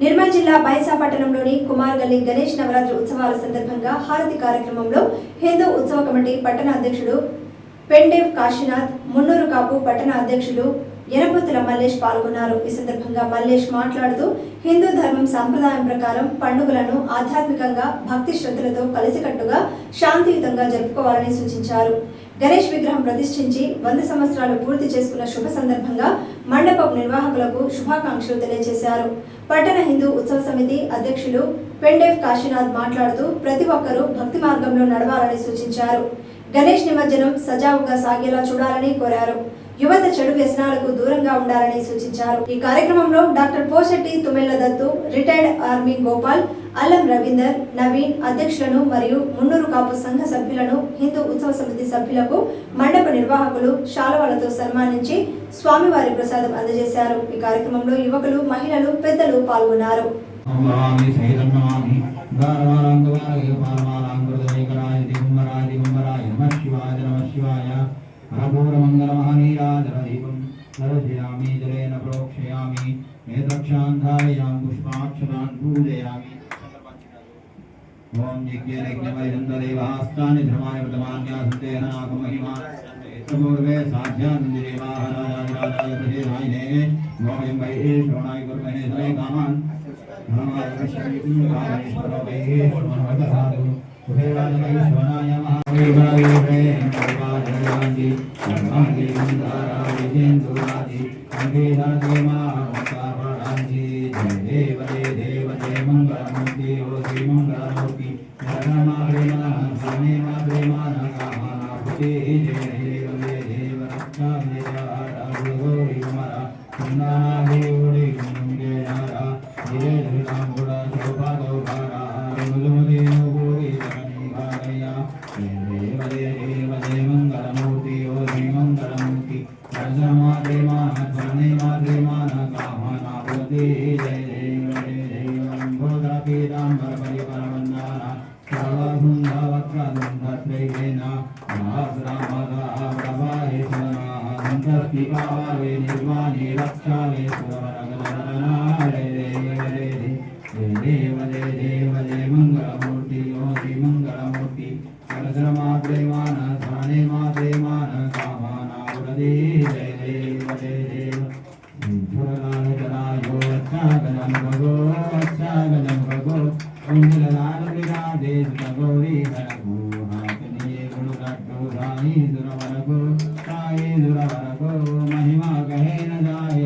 నిర్మల్ జిల్లా బైసా పట్టణంలోని కుమార్గల్లి గణేష్ నవరాత్రి ఉత్సవాల సందర్భంగా హారతి కార్యక్రమంలో హిందూ ఉత్సవ కమిటీ పట్టణ అధ్యక్షుడు పెండేవ్ కాశీనాథ్ మున్నూరు కాపు పట్టణ అధ్యక్షులు ఎనపొత్తుల మల్లేష్ పాల్గొన్నారు. ఈ సందర్భంగా మల్లేష్ మాట్లాడుతూ హిందూ ధర్మం సంప్రదాయం ప్రకారం పండుగలను ఆధ్యాత్మికంగా భక్తి శ్రద్ధలతో కలిసికట్టుగా శాంతియుతంగా జరుపుకోవాలని సూచించారు. గణేష్ విగ్రహం ప్రతిష్ఠించి వంద సంవత్సరాలు పూర్తి చేసుకున్న శుభ సందర్భంగా మండపం నిర్వాహకులకు శుభాకాంక్షలు తెలియజేశారు. పట్టణ హిందూ ఉత్సవ సమితి అధ్యక్షులు పెండేవ్ కాశీనాథ్ మాట్లాడుతూ ప్రతి ఒక్కరూ భక్తి మార్గంలో నడవాలని సూచించారు. గణేష్ నిమజ్జనం సజావుగా సాగేలా చూడాలని కోరారు. యువత చెడు వ్యసనాలకు దూరంగా ఉండాలని సూచించారు. ఈ కార్యక్రమంలో doctor Poshetti Tummella Dattu retired army Gopal Allam Ravinder Naveen అధ్యక్షులను మరియు మున్నూరు కాపు సంఘ సభ్యులను హిందూ ఉత్సవ సమితి సభ్యులకు మండప నిర్వాహకులు శాలవాలతో సన్మానించి స్వామివారి ప్రసాదం అందజేశారు. ఈ కార్యక్రమంలో యువకులు మహిళలు పెద్దలు పాల్గొన్నారు. महापूरमङ्गलमहनीराजरदीपं नरजयामि जलेन प्रोक्षयामि नेत्रक्षान्धारयां पुष्पाक्षतान् पूजयामि ॐ यज्ञयज्ञमरिदन्तदेवास्तानि धर्माणि वर्तमान्यासन्तेहनाकमहिमा पूर्वे साध्यानन्दिरेवाहराजाधिरायिने ॐ वै श्रवणाय गुरुमहे सरे कामान् धर्माय श्रवणाय महा वीरादि अम्बादि मंदारा विजेंदुरादि अम्बेदादि महावतावरांजी जय देव जय देव जय मंगलमूर्ति ओ श्री मंगलमूर्ति नरमा प्रेमा स्वामी मा प्रेमा नगा माना भूते जय देव जय। देव रक्षा मेरा పూర్వే సాధ్యానందిదేవాహరాజాజరాజాయ ప్రదేశాయినే ఓం వై శ్రవణాయ కుర్మహే సరే కామాన్ నిర్వాణి రక్షాలే దేవ దేవ దే మంగళమూర్తి ఓ శ్రీ మంగళమూర్తి సరసరమాత్రే మాన ధానే మాత్రే మాన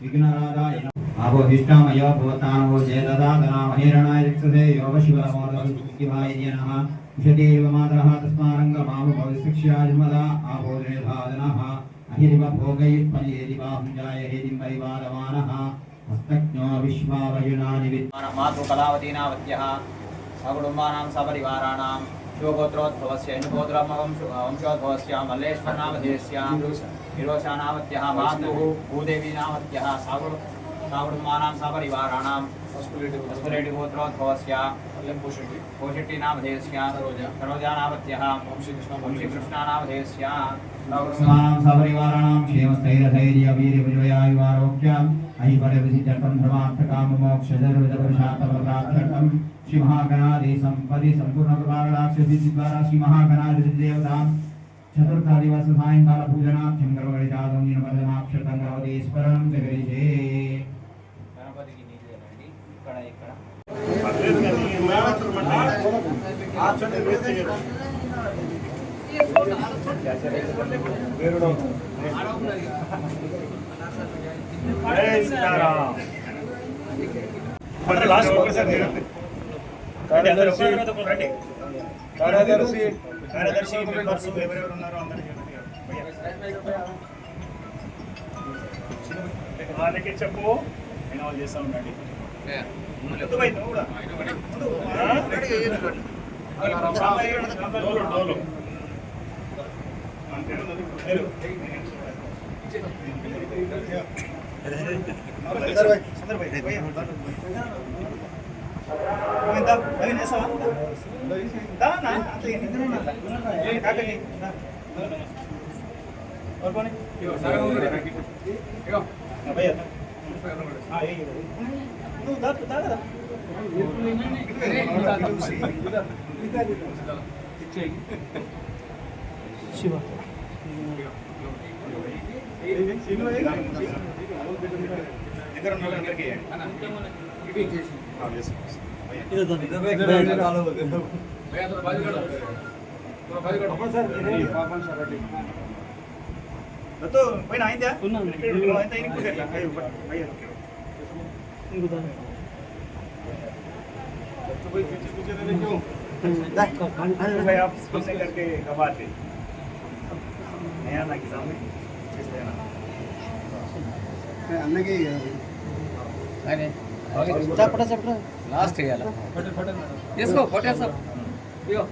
విఘ్నరాధాయ ఆపోహిష్టామయ భవతానవో చేతదాతనామహీరణాయ రిక్షసే యోగశివరమోదశివాయ నమ విషదేవ మాతరః తస్మారంగమామ భవిష్యక్ష్యాజ్మదా ఆపోరేధాదనః అహిరివ భోగై పనిహేరివాహుంజాయ హేరిం వైవారమానః హస్తజ్ఞో విశ్వావయునాని విద్వానమాతు विरोशा नामत्यः मातुः भूदेवी नामत्यः सावृ सावृमानां सपरिवाराणां स्फुरेटि गोत्रोद्भवस्य कोशेट्टि नामधेयस्य सरोजा। नामत्यः वंशीकृष्णा नामधेयस्य सावृमानां सपरिवाराणां क्षेमस्थैरधैर्यवीर्यविजयायुवारोग्याम् ऐपरविधिजटं धर्मार्थकाममोक्षजर्विदपुरुषार्थप्रदार्थकम् श्रीमहागणादि सम्पदि सम्पूर्णकृपाराक्षसि द्वारा श्रीमहागणादिदेवताम् మహాగణాది దేవతాం చతుర్థ దివస సాయంకాల పూజనాఖ్యం గర్వగడితాదం నినపదమాక్షతం గవతి స్మరణం జగరిజే గణపతికి నీళ్ళేనండి ఇక్కడ ఇక్కడ కార్యదర్శి కార్యదర్శి కార్యదర్శి మెంబర్స్ ఎవరెవరు ఉన్నారో అందరూ వాళ్ళకి చెప్పు. నేను వాళ్ళు చేస్తా ఉండండి. పోయి. నువ్వు? దా దా. కదా. దగ్గర ఉన్న వాళ్ళందరికీ ఆ, yes, yes. భయ్యా. దత్తు, పోయినా అయిందా? ఇక్కడ అయిందా? ఇనుకుంటే ఎట్లా? అయ్యో, భయ్యా, ఓకే, ఓకే. तो भाई आप स्कूल से करके कब आते नया ना कि सामने चेस लेना లాస్ట్ ఇయ్యాల తీసుకో కొట్టేస్తా ఇగో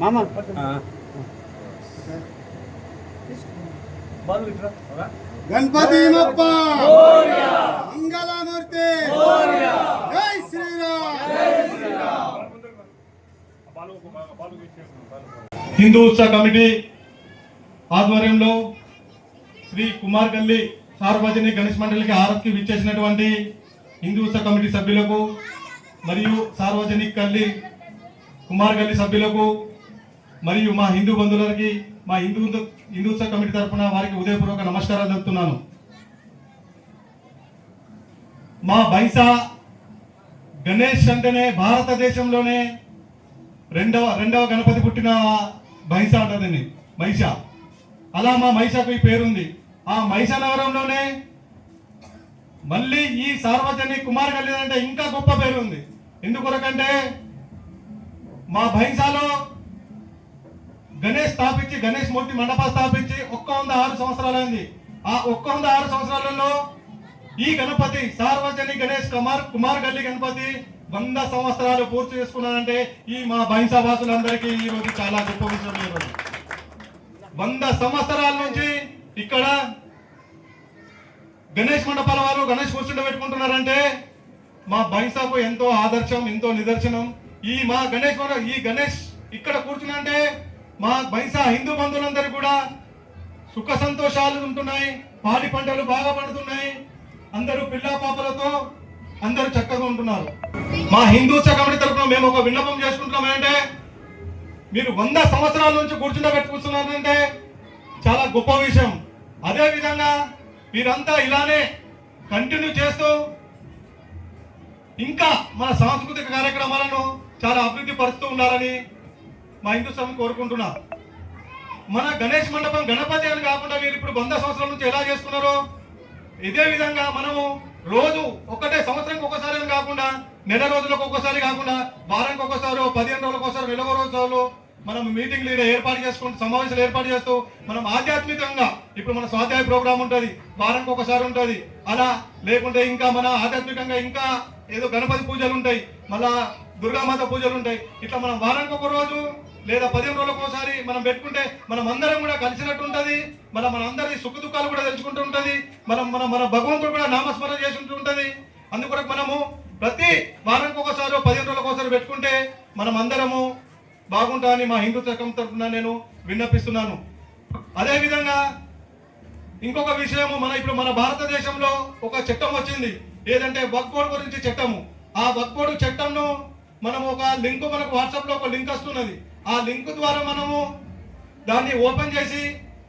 మామ. గణపతి మంగళమూర్తి. జై శ్రీరామ్. హిందూ ఉత్సవ కమిటీ ఆధ్వర్యంలో శ్రీ కుమార్ గల్లి సార్వజనిక గణేష్ మండలికి ఆరతికి విచ్చేసినటువంటి హిందూ ఉత్సవ కమిటీ సభ్యులకు మరియు సార్వజనిక కల్లి కుమార్ గల్లి సభ్యులకు మరియు మా హిందూ బంధువులకి మా హిందూ హిందూత్స కమిటీ తరఫున వారికి ఉదయపూర్వక నమస్కారాలు చెప్తున్నాను మా బైసా గణేష్ అంటేనే భారతదేశంలోనే రెండవ రెండవ గణపతి పుట్టిన మహిష అంటదండి మహిష అలా మా మహిషకు ఈ పేరుంది. ఆ మహిష నగరంలోనే మళ్ళీ ఈ సార్వజనిక కుమార్ గల్లి అంటే ఇంకా గొప్ప పేరు ఉంది. ఎందుకొరకంటే మా భైంసాలో గణేష్ స్థాపించి గణేష్ మూర్తి మండప స్థాపించి ఒక్క వంద ఆరు సంవత్సరాలైంది ఆ ఒక్క వంద ఆరు సంవత్సరాలలో ఈ గణపతి సార్వజనిక గణేష్ కుమార్ కుమార్ గల్లి గణపతి వంద సంవత్సరాలు పూర్తి చేసుకున్నారంటే ఈ మా బైన్సా వాసులందరికీ ఈ రోజు చాలా గొప్ప విషయం ఈరోజు. వంద సంవత్సరాల నుంచి ఇక్కడ గణేష్ మండపాల వారు గణేష్ కూర్చుండ పెట్టుకుంటున్నారంటే మా బైన్సాకు ఎంతో ఆదర్శం ఎంతో నిదర్శనం. ఈ మా గణేష్ మండ- ఈ గణేష్ ఇక్కడ కూర్చున్నంటే మా బైసా హిందూ బంధువులందరూ కూడా సుఖ సంతోషాలు ఉంటున్నాయి పాడి పంటలు బాగా పడుతున్నాయి. అందరూ పిల్ల పాపలతో అందరూ చక్కగా ఉంటున్నారు. మా హిందూ కమిటీ తరఫున మేము ఒక విన్నపం చేసుకుంటున్నాం ఏంటంటే మీరు వంద సంవత్సరాల నుంచి కూర్చుండ పెట్టుకుంటున్నారంటే చాలా గొప్ప విషయం. అదే విధంగా మీరంతా ఇలానే కంటిన్యూ చేస్తూ ఇంకా మన సాంస్కృతిక కార్యక్రమాలను చాలా అభివృద్ధి పరుస్తూ ఉండాలని మా హిందూ సభ కోరుకుంటున్నా. మన గణేష్ మండపం గణపతి అని కాకుండా మీరు ఇప్పుడు వంద సంవత్సరాల నుంచి ఎలా చేసుకున్నారో ఇదే విధంగా మనము రోజు ఒకటే సంవత్సరంకి ఒకసారి అని కాకుండా నెల రోజులకు ఒకసారి కాకుండా వారానికి ఒకసారి పదిహేను రోజులకు ఒకసారి నెల రోజులు మనం మీటింగ్లు ఈడ ఏర్పాటు చేసుకుంటూ సమావేశాలు ఏర్పాటు చేస్తూ మనం ఆధ్యాత్మికంగా ఇప్పుడు మన స్వాధ్యాయ ప్రోగ్రామ్ ఉంటుంది వారానికి ఒకసారి ఉంటుంది. అలా లేకుంటే ఇంకా మన ఆధ్యాత్మికంగా ఇంకా ఏదో గణపతి పూజలు ఉంటాయి మళ్ళా దుర్గామాత పూజలు ఉంటాయి. ఇట్లా మనం వారానికి ఒక రోజు లేదా పదిహేను రోజులకు ఒకసారి మనం పెట్టుకుంటే మనం అందరం కూడా కలిసినట్టు ఉంటుంది. మన మన అందరి సుఖ దుఃఖాలు కూడా తెలుసుకుంటూ ఉంటుంది. మనం మన మన భగవంతుడు కూడా నామస్మరణ చేసుకుంటూ ఉంటుంది. అందుకొరకు మనము ప్రతి వారానికి ఒకసారి పదిహేను రోజులకు ఒకసారి పెట్టుకుంటే మనం అందరము బాగుంటామని మా హిందూ చకం తరఫున నేను విన్నపిస్తున్నాను. అదేవిధంగా ఇంకొక విషయము మన ఇప్పుడు మన భారతదేశంలో ఒక చట్టం వచ్చింది. ఏదంటే వక్ బోర్డు గురించి చట్టము. ఆ వక్ బోర్డు చట్టంను మనం ఒక లింక్ మనకు వాట్సాప్లో ఒక లింక్ వస్తున్నది. ఆ లింక్ ద్వారా మనము దాన్ని ఓపెన్ చేసి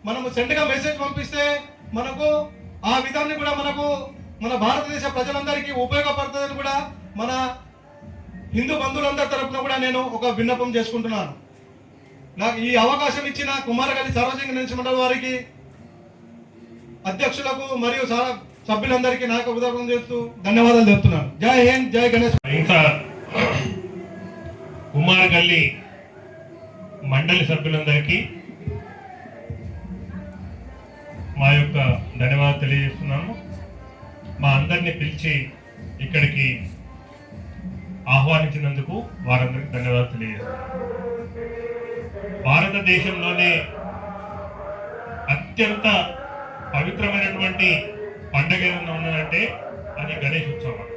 మనము సెండ్గా మెసేజ్ పంపిస్తే మనకు ఆ విధాన్ని కూడా మనకు మన భారతదేశ ప్రజలందరికీ ఉపయోగపడుతుందని కూడా మన హిందూ బంధువులందరి తరఫున కూడా నేను ఒక విన్నపం చేసుకుంటున్నాను. నాకు ఈ అవకాశం ఇచ్చిన కుమారగల్లి సర్వజంగ నుంచి మండలి వారికి అధ్యక్షులకు మరియు సభ్యులందరికీ నాకు ఉదాహరణ చేస్తూ ధన్యవాదాలు చెప్తున్నాను జై హింద్ జై గణేష్. ఇంకా కుమార్ గల్లి మండలి సభ్యులందరికీ మా యొక్క ధన్యవాదాలు తెలియజేస్తున్నాము మా అందరిని పిలిచి ఇక్కడికి ఆహ్వానించినందుకు వారందరికీ ధన్యవాదాలు తెలియజేస్తాను. భారతదేశంలోనే అత్యంత పవిత్రమైనటువంటి పండగ ఏదైనా ఉన్నదంటే అది గణేష్ ఉత్సవం.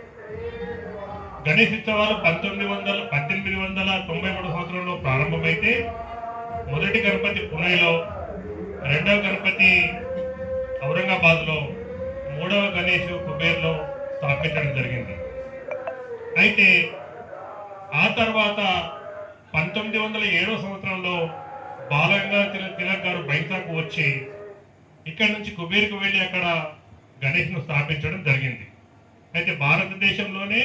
గణేష్ ఉత్సవాలు పంతొమ్మిది వందల పద్దెనిమిది వందల తొంభై మూడు సంవత్సరంలో ప్రారంభమైతే మొదటి గణపతి పుణేలో రెండవ గణపతి ఔరంగాబాద్లో మూడవ గణేష్ కుబేర్లో స్థాపించడం జరిగింది. అయితే ఆ తర్వాత పంతొమ్మిది వందల ఏడవ సంవత్సరంలో బాలంగా తిలక్ గారు బైతాకు వచ్చి ఇక్కడి నుంచి కుబేర్కు వెళ్ళి అక్కడ గణేష్ను స్థాపించడం జరిగింది. అయితే భారతదేశంలోనే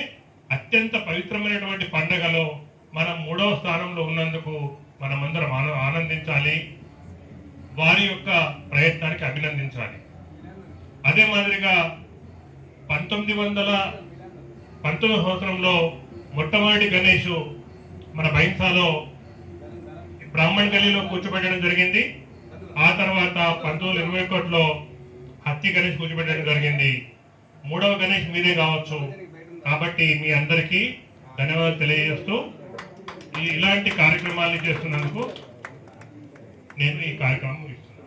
అత్యంత పవిత్రమైనటువంటి పండగలో మనం మూడవ స్థానంలో ఉన్నందుకు మనమందరం ఆనందించాలి. వారి యొక్క ప్రయత్నానికి అభినందించాలి. అదే మాదిరిగా పంతొమ్మిది వందల పంతొమ్మిది సంవత్సరంలో మొట్టమొదటి గణేష్ మన బైన్సాలో బ్రాహ్మణ్ గల్లీలో కూర్చోబెట్టడం జరిగింది. ఆ తర్వాత పంతొమ్మిది ఇరవై ఒకటిలో హత్తి గణేష్ కూర్చోబెట్టడం జరిగింది. మూడవ గణేష్ మీదే కావచ్చు. కాబట్టి మీ అందరికీ ధన్యవాదాలు తెలియజేస్తూ ఇలాంటి కార్యక్రమాలు చేస్తున్నందుకు నేను ఈ కార్యక్రమం